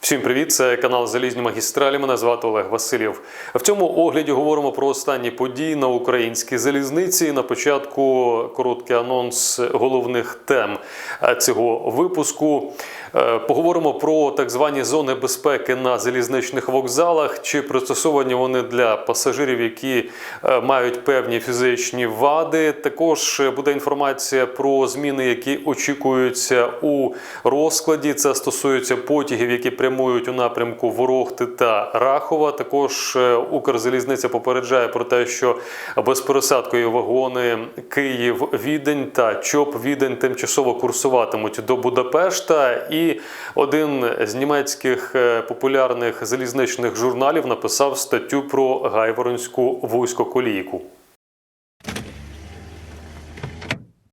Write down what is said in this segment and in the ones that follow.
Всім привіт! Це канал Залізні магістралі. Мене звати Олег Васильєв. В цьому огляді говоримо про останні події на українській залізниці. На початку короткий анонс головних тем е, цього випуску. Е, Поговоримо про так звані зони безпеки на залізничних вокзалах. Чи пристосовані вони для пасажирів, які е, мають певні фізичні вади. Також буде інформація про зміни, які очікуються у розкладі. Це стосується потягів, які прямують у напрямку Ворохти та Рахова. Також е, Укрзалізниця попереджає про те, що безпересадкою вагони Київ Відень та ЧОП Відень тимчасово курсуватимуть до Будапешта. І один з німецьких е, популярних залізничних журналів написав статтю про Гайворонську вузькоколійку.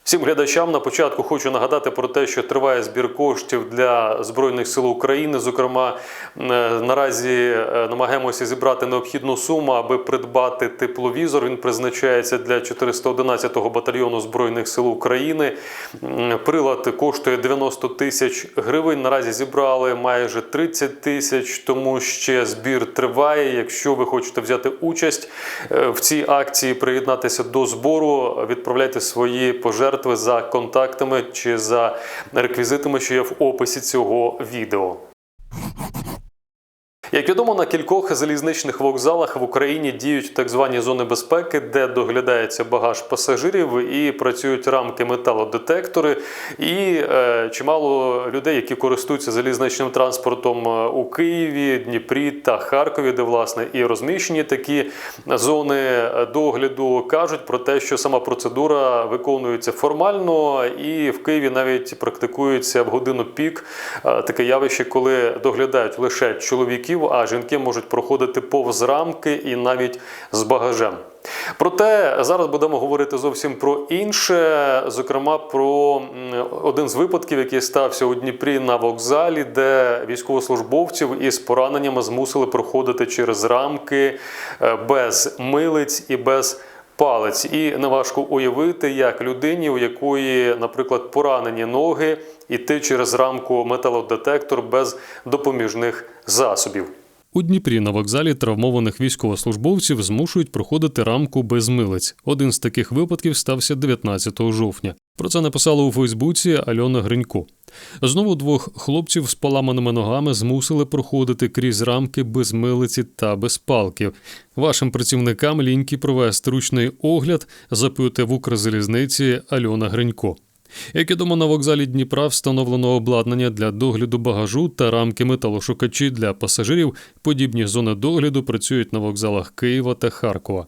Всім глядачам на початку хочу нагадати про те, що триває збір коштів для збройних сил України. Зокрема, е, наразі е, намагаємося зібрати необхідну суму, аби придбати тепловізор. Він призначається для 411-го батальйону збройних сил України. Прилад коштує 90 тисяч гривень. Наразі зібрали майже 30 тисяч, тому ще збір триває. Якщо ви хочете взяти участь е, в цій акції, приєднатися до збору, відправляйте свої пожертви за контактами чи за реквізитами, що є в описі цього відео. Як відомо, на кількох залізничних вокзалах в Україні діють так звані зони безпеки, де доглядається багаж пасажирів і працюють рамки металодетектори. І е, чимало людей, які користуються залізничним транспортом е, у Києві, Дніпрі та Харкові, де власне і розміщені такі зони догляду, кажуть про те, що сама процедура виконується формально, і в Києві навіть практикується в годину пік е, таке явище, коли доглядають лише чоловіків, а жінки можуть проходити повз рамки і навіть з багажем. Проте зараз будемо говорити зовсім про інше, зокрема про один з випадків, який стався у Дніпрі на вокзалі, де військовослужбовців із пораненнями змусили проходити через рамки е, без милиць і без палець. І неважко уявити, як людині, у якої, наприклад, поранені ноги, іти через рамку металодетектор без допоміжних засобів. У Дніпрі на вокзалі травмованих військовослужбовців змушують проходити рамку без милиць. Один з таких випадків стався 19 жовтня. Про це написала у Фейсбуці Альона Гринько. Знову двох хлопців з поламаними ногами змусили проходити крізь рамки без милиці та без палків. Вашим працівникам ліньки провести ручний огляд, запитує в Укрзалізниці Альона Гринько. Як відомо, на вокзалі Дніпра встановлено обладнання для догляду багажу та рамки металошукачі для пасажирів. Подібні зони догляду працюють на вокзалах Києва та Харкова.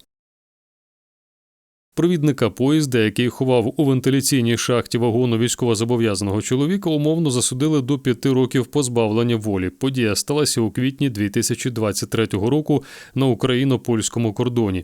Провідника поїзда, який ховав у вентиляційній шахті вагону військовозобов'язаного чоловіка, умовно засудили до п'яти років позбавлення волі. Подія сталася у квітні 2023 року на україно-польському кордоні.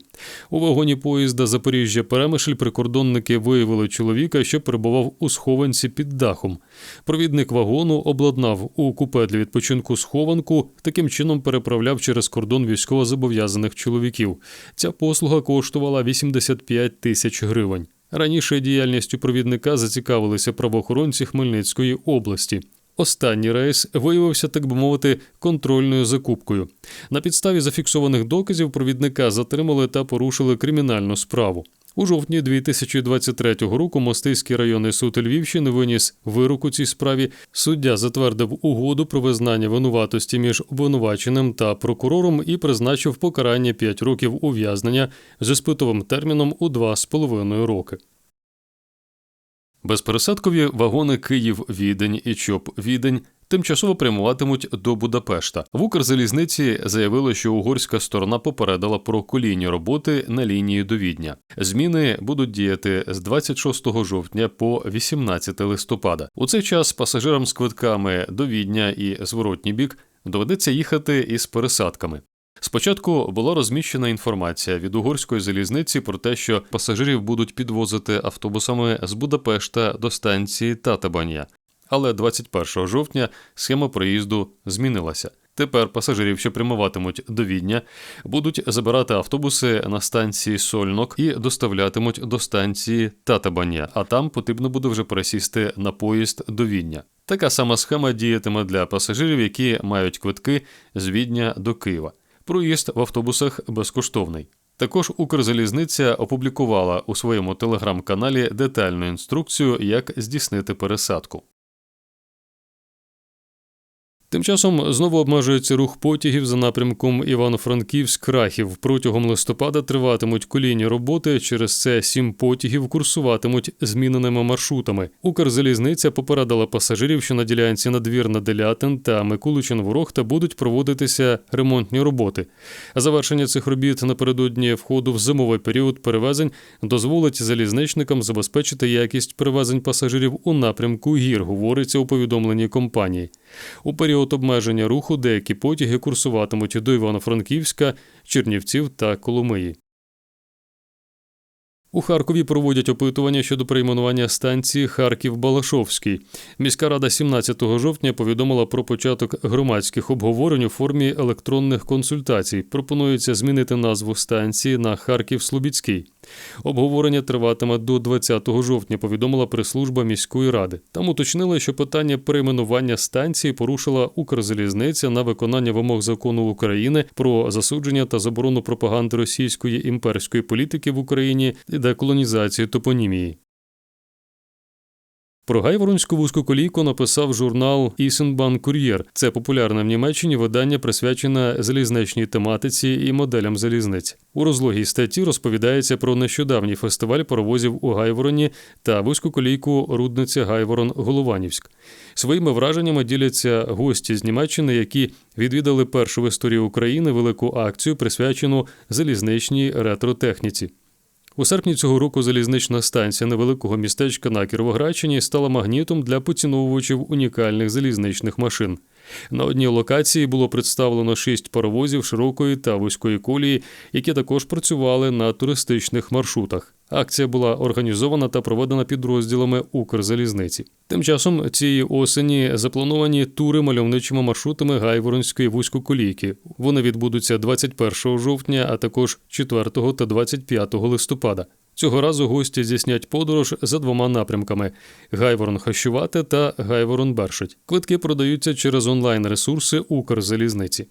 У вагоні поїзда Запоріжжя Перемишль прикордонники виявили чоловіка, що перебував у схованці під дахом. Провідник вагону обладнав у купе для відпочинку схованку, таким чином переправляв через кордон військовозобов'язаних чоловіків. Ця послуга коштувала 85 тисяч гривень. Раніше діяльністю провідника зацікавилися правоохоронці Хмельницької області. Останній рейс виявився, так би мовити, контрольною закупкою. На підставі зафіксованих доказів провідника затримали та порушили кримінальну справу. У жовтні 2023 року Мостиський районний суд Львівщини виніс вирок у цій справі. Суддя затвердив угоду про визнання винуватості між обвинуваченим та прокурором і призначив покарання 5 років ув'язнення з іспитовим терміном у 2,5 роки. Безпересадкові вагони Київ Відень і ЧОП Відень тимчасово прямуватимуть до Будапешта. В Укрзалізниці заявили, що угорська сторона попередила про колійні роботи на лінії до Відня. Зміни будуть діяти з 26 жовтня по 18 листопада. У цей час пасажирам з квитками до Відня і зворотній бік доведеться їхати із пересадками. Спочатку була розміщена інформація від угорської залізниці про те, що пасажирів будуть підвозити автобусами з Будапешта до станції Татабаня. Але 21 жовтня схема проїзду змінилася. Тепер пасажирів, що прямуватимуть до Відня, будуть забирати автобуси на станції Сольнок і доставлятимуть до станції Татабаня, а там потрібно буде вже пересісти на поїзд до Відня. Така сама схема діятиме для пасажирів, які мають квитки з Відня до Києва. Проїзд в автобусах безкоштовний. Також Укрзалізниця опублікувала у своєму телеграм-каналі детальну інструкцію, як здійснити пересадку. Тим часом знову обмежується рух потягів за напрямком Івано-Франківськ-Крахів. Протягом листопада триватимуть колійні роботи. Через це сім потягів курсуватимуть зміненими маршрутами. Укрзалізниця попередила пасажирів, що на ділянці надвірна Делятин та Микуличин Ворохта будуть проводитися ремонтні роботи. Завершення цих робіт напередодні входу в зимовий період перевезень дозволить залізничникам забезпечити якість перевезень пасажирів у напрямку гір, говориться у повідомленні компанії. У період обмеження руху деякі потяги курсуватимуть до Івано-Франківська, Чернівців та Коломиї. У Харкові проводять опитування щодо перейменування станції Харків-Балашовський. Міська рада 17 жовтня повідомила про початок громадських обговорень у формі електронних консультацій. Пропонується змінити назву станції на Харків-Слобідський. Обговорення триватиме до 20 жовтня, повідомила прес-служба міської ради. Там уточнили, що питання перейменування станції порушила Укрзалізниця на виконання вимог закону України про засудження та заборону пропаганди російської імперської політики в Україні і деколонізацію топонімії. Про гайворонську вузьку колійку написав журнал Ісенбан Кур'єр. Це популярне в Німеччині видання, присвячене залізничній тематиці і моделям залізниць. У розлогій статті розповідається про нещодавній фестиваль паровозів у Гайвороні та вузьку колійку Рудниця Гайворон Голованівськ. Своїми враженнями діляться гості з Німеччини, які відвідали першу в історії України велику акцію, присвячену залізничній ретротехніці. У серпні цього року залізнична станція невеликого містечка на Кіровоградщині стала магнітом для поціновувачів унікальних залізничних машин. На одній локації було представлено шість паровозів широкої та вузької колії, які також працювали на туристичних маршрутах. Акція була організована та проведена підрозділами Укрзалізниці. Тим часом цієї осені заплановані тури мальовничими маршрутами Гайворонської вузькоколійки. Вони відбудуться 21 жовтня, а також 4 та 25 листопада. Цього разу гості здійснять подорож за двома напрямками: Гайворон Хащувате та Гайворон Бершить. Квитки продаються через онлайн-ресурси Укрзалізниці.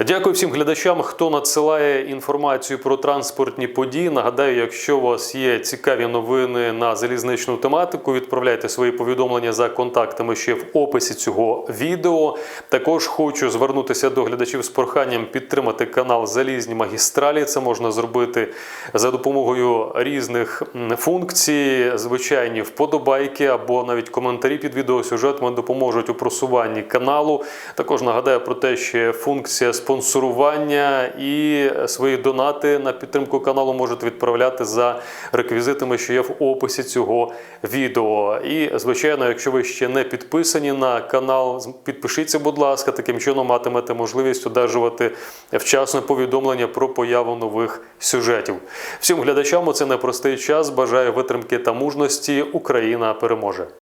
Дякую всім глядачам, хто надсилає інформацію про транспортні події. Нагадаю, якщо у вас є цікаві новини на залізничну тематику, відправляйте свої повідомлення за контактами ще в описі цього відео. Також хочу звернутися до глядачів з проханням підтримати канал Залізні магістралі. Це можна зробити за допомогою різних функцій, звичайні вподобайки або навіть коментарі під відеосюжетами допоможуть у просуванні каналу. Також нагадаю про те, що функція спонсорування і свої донати на підтримку каналу можуть відправляти за реквізитами, що є в описі цього відео. І, звичайно, якщо ви ще не підписані на канал, підпишіться, будь ласка, таким чином матимете можливість одержувати вчасне повідомлення про появу нових сюжетів. Всім глядачам у цей непростий час бажаю витримки та мужності. Україна переможе.